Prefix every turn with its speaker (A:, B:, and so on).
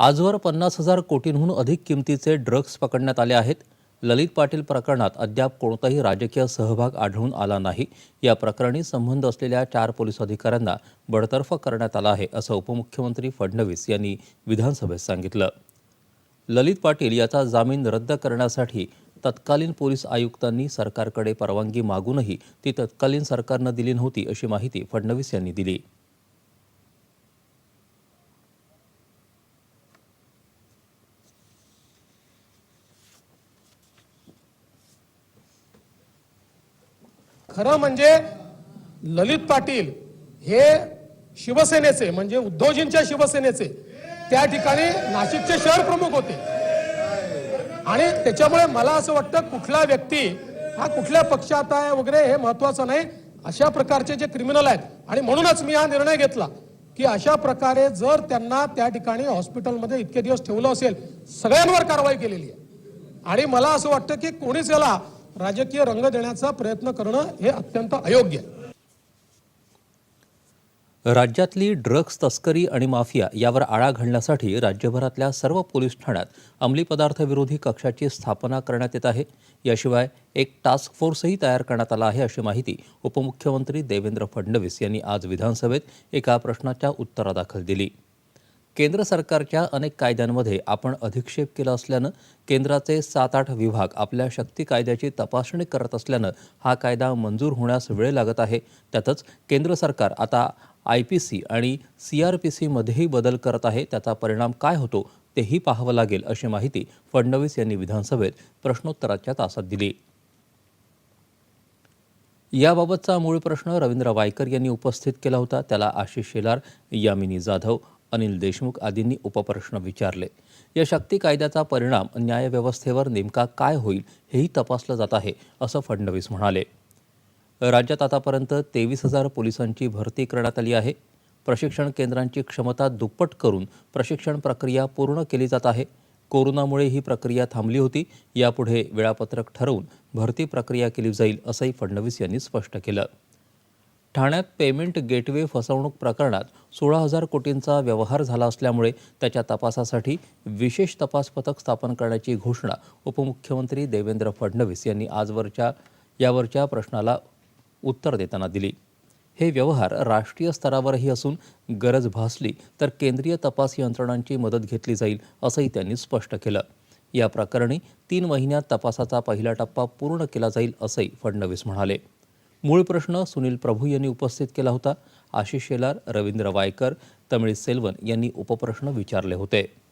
A: आजवर पन्नास हजार कोटींहून अधिक किमतीचे ड्रग्ज पकडण्यात आले आहेत. ललित पाटील प्रकरणात अद्याप कोणताही राजकीय सहभाग आढळून आला नाही. या प्रकरणी संबंध असलेल्या चार पोलीस अधिकाऱ्यांना बडतर्फ करण्यात आला आहे असं उपमुख्यमंत्री फडणवीस यांनी विधानसभेत सांगितलं. ललित पाटील याचा जामीन रद्द करण्यासाठी तत्कालीन पोलीस आयुक्तांनी सरकारकडे परवानगी मागूनही ती तत्कालीन सरकारनं दिली नव्हती अशी माहिती फडणवीस यांनी दिली.
B: खरं म्हणजे ललित पाटील हे शिवसेनेचे म्हणजे उद्धवजींच्या शिवसेनेचे त्या ठिकाणी नाशिकचे शहर प्रमुख होते. आणि त्याच्यामुळे मला असं वाटतं कुठला व्यक्ती हा कुठल्या पक्षात आहे वगैरे हे महत्वाचं नाही. अशा प्रकारचे जे क्रिमिनल आहेत आणि म्हणूनच मी हा निर्णय घेतला की अशा प्रकारे जर त्यांना त्या ठिकाणी हॉस्पिटलमध्ये इतके दिवस ठेवलं असेल सगळ्यांवर कारवाई केलेली आहे. आणि मला असं वाटतं की कोणीच याला राजकीय रंग देण्याचा प्रयत्न करणं हे अत्यंत अयोग्य. आहे
A: राज्यातली ड्रग्ज तस्करी आणि माफिया यावर आळा घालण्यासाठी राज्यभरातल्या सर्व पोलीस ठाण्यात अंमली पदार्थ विरोधी कक्षाची स्थापना करण्यात येत आहे. याशिवाय एक टास्क फोर्सही तयार करण्यात आला आहे अशी माहिती उपमुख्यमंत्री देवेंद्र फडणवीस यांनी आज विधानसभेत एका प्रश्नाच्या उत्तरादाखल दिली. केंद्र सरकारच्या अनेक कायद्यांमध्ये आपण अधिक्षेप केला असल्यानं केंद्राचे सात आठ विभाग आपल्या शक्ती कायद्याची तपासणी करत असल्यानं हा कायदा मंजूर होण्यास वेळ लागत आहे. त्यातच केंद्र सरकार आता आय पी सी आणि सी आर पी सीमध्येही बदल करत आहे. त्याचा परिणाम काय होतो तेही पाहावं लागेल अशी माहिती फडणवीस यांनी विधानसभेत प्रश्नोत्तराच्या तासात दिली. याबाबतचा मूळ प्रश्न रवींद्र वायकर यांनी उपस्थित केला होता. त्याला आशिष शेलार यामिनी जाधव अनिल देशमुख आदींनी उपप्रश्न विचारले. या शक्ती कायद्याचा परिणाम न्यायव्यवस्थेवर नेमका काय होईल हेही तपासलं जात आहे असं फडणवीस म्हणाले. राज्यात आतापर्यंत तेवीस हजार पोलिसांची भरती करण्यात आली आहे. प्रशिक्षण केंद्रांची क्षमता दुप्पट करून प्रशिक्षण प्रक्रिया पूर्ण केली जात आहे. कोरोनामुळे ही प्रक्रिया थांबली होती. यापुढे वेळापत्रक ठरवून भरती प्रक्रिया केली जाईल असंही फडणवीस यांनी स्पष्ट केलं. ठाण्यात पेमेंट गेटवे फसवणूक प्रकरणात सोळा हजार कोटींचा व्यवहार झाला असल्यामुळे त्याच्या तपासासाठी विशेष तपास पथक स्थापन करण्याची घोषणा उपमुख्यमंत्री देवेंद्र फडणवीस यांनी आजवरच्या यावरच्या प्रश्नाला उत्तर देताना दिली. हे व्यवहार राष्ट्रीय स्तरावरही असून गरज भासली तर केंद्रीय तपास यंत्रणांची मदत घेतली जाईल असंही त्यांनी स्पष्ट केलं. या प्रकरणी तीन महिन्यात तपासाचा पहिला टप्पा पूर्ण केला जाईल असंही फडणवीस म्हणाले. मूळ प्रश्न सुनील प्रभू यांनी उपस्थित केला होता. आशिष शेलार रवींद्र वायकर तमिळ सेल्वन यांनी उपप्रश्न विचारले होते.